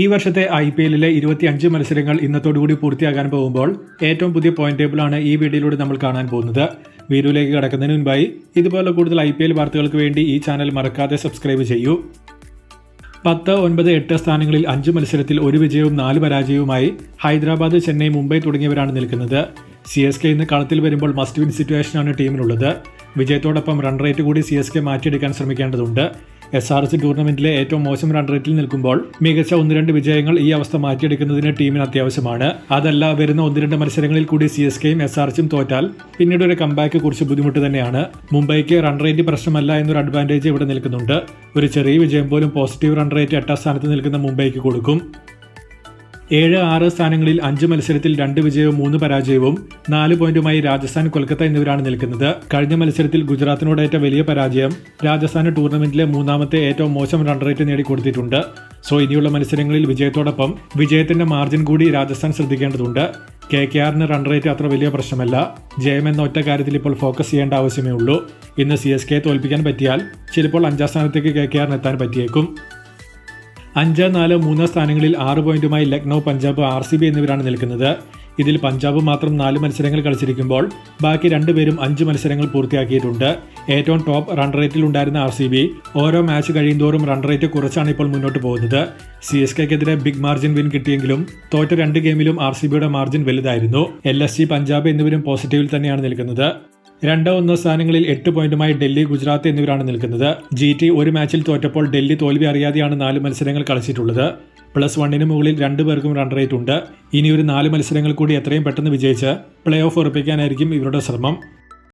ഈ വർഷത്തെ I P എല്ലിലെ ഇരുപത്തി അഞ്ച് മത്സരങ്ങൾ ഇന്നത്തോടുകൂടി പൂർത്തിയാകാൻ പോകുമ്പോൾ ഏറ്റവും പുതിയ പോയിന്റ് ടേബിളാണ് ഈ വീഡിയോയിലൂടെ നമ്മൾ കാണാൻ പോകുന്നത്. വീഡിയോയിലേക്ക് കടക്കുന്നതിന് മുൻപായി ഇതുപോലെ കൂടുതൽ ഐ പി എൽ വാർത്തകൾക്ക് വേണ്ടി ഈ ചാനൽ മറക്കാതെ സബ്സ്ക്രൈബ് ചെയ്യൂ. പത്ത് ഒൻപത് എട്ട് സ്ഥാനങ്ങളിൽ അഞ്ച് മത്സരത്തിൽ ഒരു വിജയവും നാല് പരാജയവുമായി ഹൈദരാബാദ് ചെന്നൈ മുംബൈ തുടങ്ങിയവരാണ് നിൽക്കുന്നത്. സി എസ് കെ ഇന്ന് കളത്തിൽ വരുമ്പോൾ മസ്റ്റ് വിൻ സിറ്റുവേഷനാണ് ടീമിനുള്ളത്. വിജയത്തോടൊപ്പം റൺ റേറ്റ് കൂടി സി എസ് കെ മാറ്റിയെടുക്കാൻ ശ്രമിക്കേണ്ടതുണ്ട്. എസ് ആർ എസ് ടൂർണമെന്റിലെ ഏറ്റവും മോശം റൺ റേറ്റിൽ നിൽക്കുമ്പോൾ മികച്ച ഒന്ന് രണ്ട് വിജയങ്ങൾ ഈ അവസ്ഥ മാറ്റിയെടുക്കുന്നതിന് ടീമിന് അത്യാവശ്യമാണ്. അതല്ല വരുന്ന ഒന്ന് രണ്ട് മത്സരങ്ങളിൽ കൂടി സി എസ് കെയും എസ് ആർ എസും തോറ്റാൽ പിന്നീട് ഒരു കമ്പാക്ക് കുറിച്ച് ബുദ്ധിമുട്ട് തന്നെയാണ്. മുംബൈക്ക് റൺ റേറ്റ് പ്രശ്നമല്ല എന്നൊരു അഡ്വാന്റേജ് ഇവിടെ നിൽക്കുന്നുണ്ട്. ഒരു ചെറിയ വിജയം പോലും പോസിറ്റീവ് റൺ റേറ്റ് എട്ടാം സ്ഥാനത്ത് നിൽക്കുന്ന മുംബൈക്ക് കൊടുക്കും. ഏഴ് ആറ് സ്ഥാനങ്ങളിൽ അഞ്ച് മത്സരത്തിൽ രണ്ട് വിജയവും മൂന്ന് പരാജയവും നാല് പോയിന്റുമായി രാജസ്ഥാൻ കൊൽക്കത്ത എന്നിവരാണ് നിൽക്കുന്നത്. കഴിഞ്ഞ മത്സരത്തിൽ ഗുജറാത്തിനോടേറ്റ വലിയ പരാജയം രാജസ്ഥാന് ടൂർണമെന്റിലെ മൂന്നാമത്തെ ഏറ്റവും മോശം റൺ റേറ്റ് നേടിക്കൊടുത്തിട്ടുണ്ട്. സോ ഇനിയുള്ള മത്സരങ്ങളിൽ വിജയത്തോടൊപ്പം വിജയത്തിന്റെ മാർജിൻ കൂടി രാജസ്ഥാൻ ശ്രദ്ധിക്കേണ്ടതുണ്ട്. കെ കെ ആറിന് റൺ റേറ്റ് അത്ര വലിയ പ്രശ്നമല്ല. ജയം എന്ന ഒറ്റ കാര്യത്തിൽ ഇപ്പോൾ ഫോക്കസ് ചെയ്യേണ്ട ആവശ്യമേ ഉള്ളൂ. ഇന്ന് സി എസ് കെ തോൽപ്പിക്കാൻ പറ്റിയാൽ ചിലപ്പോൾ അഞ്ചാം സ്ഥാനത്തേക്ക് കെ കെ ആറിന് എത്താൻ പറ്റിയേക്കും. അഞ്ച് നാല് മൂന്ന് സ്ഥാനങ്ങളിൽ ആറ് പോയിന്റുമായി Lucknow Punjab R C B എന്നിവരാണ് നിൽക്കുന്നത്. ഇതിൽ പഞ്ചാബ് മാത്രം നാല് മത്സരങ്ങൾ കളിച്ചിരിക്കുമ്പോൾ ബാക്കി രണ്ടുപേരും അഞ്ച് മത്സരങ്ങൾ പൂർത്തിയാക്കിയിട്ടുണ്ട്. ഏറ്റവും ടോപ്പ് റൺ റേറ്റിൽ ഉണ്ടായിരുന്ന ആർ സി ബി ഓരോ മാച്ച് കഴിയുന്തോറും റൺ റേറ്റ് കുറച്ചാണ് ഇപ്പോൾ മുന്നോട്ട് പോകുന്നത്. സി എസ് കെക്കെതിരെ ബിഗ് മാർജിൻ വിൻ കിട്ടിയെങ്കിലും തോറ്റ രണ്ട് ഗെയിമിലും ആർ സി ബിയുടെ മാർജിൻ വലുതായിരുന്നു. എൽ എസ് സി പഞ്ചാബ് എന്നിവരും പോസിറ്റീവിൽ തന്നെയാണ് നിൽക്കുന്നത്. രണ്ട് ഒന്നോ സ്ഥാനങ്ങളിൽ എട്ട് പോയിന്റുമായി ഡൽഹി ഗുജറാത്ത് എന്നിവരാണ് നിൽക്കുന്നത്. ജി ടി ഒരു മാച്ചിൽ തോറ്റപ്പോൾ ഡൽഹി തോൽവി അറിയാതെയാണ് നാല് മത്സരങ്ങൾ കളിച്ചിട്ടുള്ളത്. പ്ലസ് വണ്ണിന് മുകളിൽ രണ്ടു പേർക്കും റൺ റേറ്റ് ഉണ്ട്. ഇനി ഒരു നാല് മത്സരങ്ങൾ കൂടി എത്രയും പെട്ടെന്ന് വിജയിച്ച് പ്ലേ ഓഫ് ഉറപ്പിക്കാനായിരിക്കും ഇവരുടെ ശ്രമം.